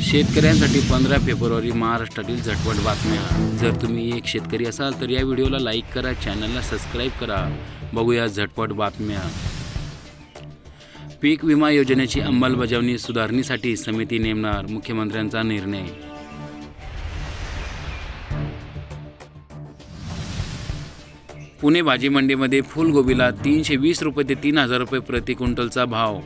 शेतकऱ्यांसाठी पंधरा फेब्रुवारी महाराष्ट्रातील झटपट बातम्या जर तुम्ही एक शेतकरी असाल तर या व्हिडिओला लाईक करा चॅनलला सबस्क्राईब करा. बघूया झटपट बातम्या. पीक विमा योजनेची अंमलबजावणी सुधारणीसाठी समिती नेमणार मुख्यमंत्र्यांचा निर्णय. पुणे भाजी मंडीमध्ये फुलगोबीला तीनशे वीस रुपये ते तीन हजार रुपये प्रति क्विंटलचा भाव.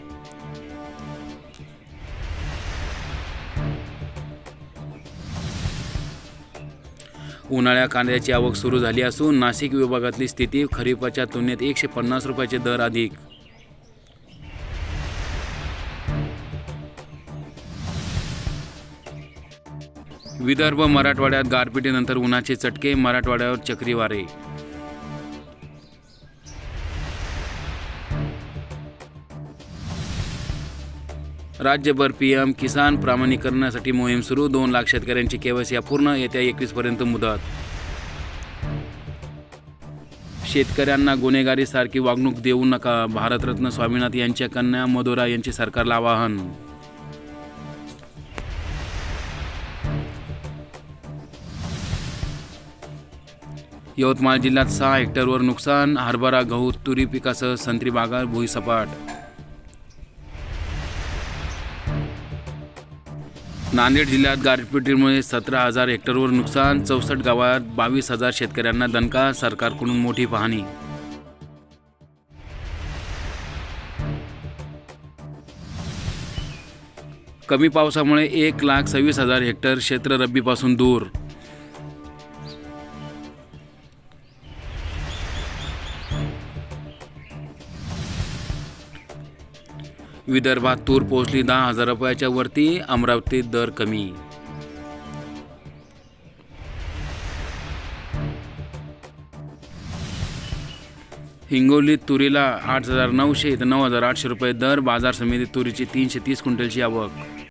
उन्हाळ्या कांद्याची आवक सुरू झाली असून नाशिक विभागातली स्थिती खरीपाच्या तुलनेत एकशे पन्नास रुपयाचे दर अधिक. विदर्भ मराठवाड्यात गारपिटीनंतर उन्हाचे चटके मराठवाड्यावर चक्रीवारे. राज्यभर पी एम किसान प्रामाणीकरणासाठी मोहीम सुरू. दोन लाख शेतकऱ्यांची केवायसी अपूर्ण येत्या एकवीसपर्यंत मुदत. शेतकऱ्यांना गुन्हेगारीसारखी वागणूक देऊ नका भारतरत्न स्वामीनाथ यांच्या कन्या मधुरा यांचे सरकारला आवाहन. यवतमाळ जिल्ह्यात सहा हेक्टरवर नुकसान हरभरा गहू तुरी पिकासह संत्री बागा भुईसपाट. नांदेड जिल्ह्यात गारपिटीमुळे सतरा हजार हेक्टरवर नुकसान चौसष्ट गावात बावीस हजार शेतकऱ्यांना दणका सरकारकडून मोठी पाहणी. कमी पावसामुळे एक लाख सव्वीस हजार हेक्टर क्षेत्र रब्बीपासून दूर. विदर्भात तूर पोहोचली दहा हजार रुपयाच्या वरती अमरावतीत दर कमी. हिंगोलीत तुरीला आठ हजार नऊशे ते नऊ हजार आठशे रुपये दर बाजार समितीत तुरीची तीनशे तीस क्विंटलची आवक.